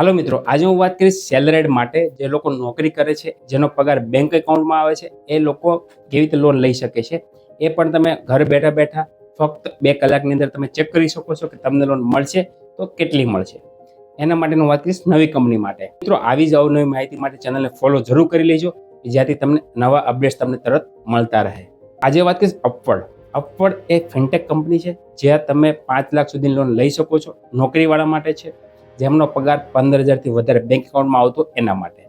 હાલો મિત્રો, આજે હું વાત કરીશ સેલરેડ માટે. જે લોકો નોકરી કરે છે, જેનો પગાર બેંક એકાઉન્ટમાં આવે છે, એ લોકો કેવી રીતે લોન લઈ શકે છે? એ પણ તમે ઘર બેઠા બેઠા ફક્ત બે કલાકની અંદર તમે ચેક કરી શકો છો કે તમને લોન મળશે તો કેટલી મળશે. એના માટેનું વાત કરીશ નવી કંપની માટે. મિત્રો, આવી જ અવનવી માહિતી માટે ચેનલને ફોલો જરૂર કરી લેજો જ્યાંથી તમને નવા અપડેટ્સ તમને તરત મળતા રહે. આજે વાત કરીશ અપવર્ડ અપવર્ડ એ ફિનટેક કંપની છે, જ્યાં તમે પાંચ લાખ સુધી લોન લઈ શકો છો, નોકરીવાળા માટે છે જેમનો પગાર પંદર હજારથી વધારે બેંક એકાઉન્ટમાં આવતો એના માટે.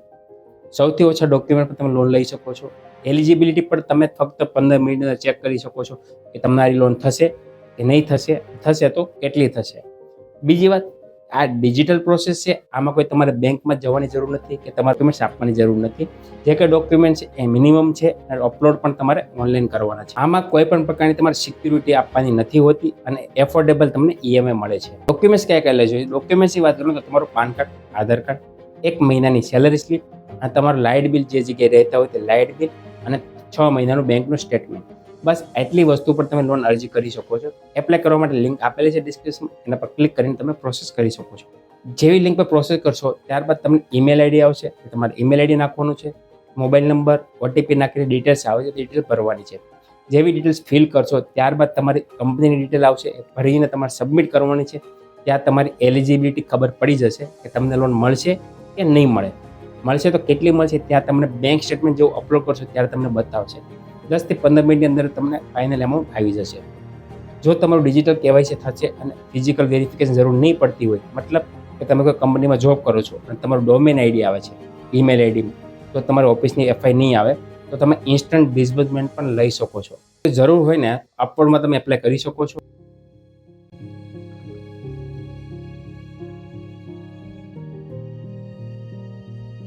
સૌથી ઓછા ડોક્યુમેન્ટ પર તમે લોન લઈ શકો છો. એલિજિબિલિટી પર તમે ફક્ત પંદર મિનિટની ચેક કરી શકો છો કે તમારી લોન થશે કે નહીં થશે. થશે તો કેટલી થશે? બીજી વાત આ ડિજિટલ પ્રોસેસ છે, આમાં કોઈ તમારે બેંકમાં જવાની જરૂર નથી કે તમારે ડોક્યુમેન્ટ્સ આપવાની જરૂર નથી. જે કંઈ ડોક્યુમેન્ટ છે એ મિનિમમ છે અને અપલોડ પણ તમારે ઓનલાઈન કરવાના છે. આમાં કોઈ પણ પ્રકારની તમારે સિક્યુરિટી આપવાની નથી હોતી અને એફોર્ડેબલ તમને ઈએમઆઈ મળે છે. ડોક્યુમેન્ટ્સ કયા કયા લેજો? ડોક્યુમેન્ટ્સની વાત કરું તો તમારું પાન કાર્ડ આધાર કાર્ડ એક મહિનાની સેલરી સ્લીપ અને તમારું લાઇટ બિલ જે જગ્યાએ રહેતા હોય તે લાઇટ બિલ અને છ મહિનાનું બેંકનું સ્ટેટમેન્ટ બસ એટલી વસ્તુ પર તમે લોન અરજી કરી શકો છો. એપ્લાય કરવા માટે લિંક આપેલી છે ડિસ્ક્રિપ્શન એના પર ક્લિક કરીને તમે પ્રોસેસ કરી શકો છો. જેવી લિંક પર પ્રોસેસ કરશો, ત્યારબાદ તમને ઈમેલ આઈડી આવશે. તમારે ઈમેલ આઈડી નાખવાનું છે મોબાઈલ નંબર ઓટીપી નાખીને ડિટેલ્સ આવે છે ડિટેલ ભરવાની છે. જેવી ડિટેલ્સ ફિલ કરશો, ત્યારબાદ તમારી કંપનીની ડિટેલ આવશે, એ ભરીને તમારે સબમિટ કરવાની છે. ત્યાં તમારી એલિજિબિલિટી ખબર પડી જશે કે તમને લોન મળશે કે નહીં મળે. મળશે તો કેટલી મળશે, ત્યાં તમને બેંક સ્ટેટમેન્ટ જેવું અપલોડ કરશો, ત્યારે તમને બતાવશે. દસથી પંદર મિનિટની અંદર તમને ફાઇનલ એમાઉન્ટ આવી જશે. જો તમારું ડિજિટલ કેવાયસી થશે અને ફિઝિકલ વેરિફિકેશન જરૂર નહીં પડતી હોય, મતલબ કે તમે કોઈ કંપનીમાં જોબ કરો છો અને તમારું ડોમેન આઈડી આવે છે ઈમેલ આઈડી તો તમારી ઓફિસની એફઆઈ નહીં આવે, તો તમે ઇન્સ્ટન્ટ ડિસબર્સમેન્ટ પણ લઈ શકો છો. જરૂર હોય ને અપવર્ડમાં તમે એપ્લાય કરી શકો છો.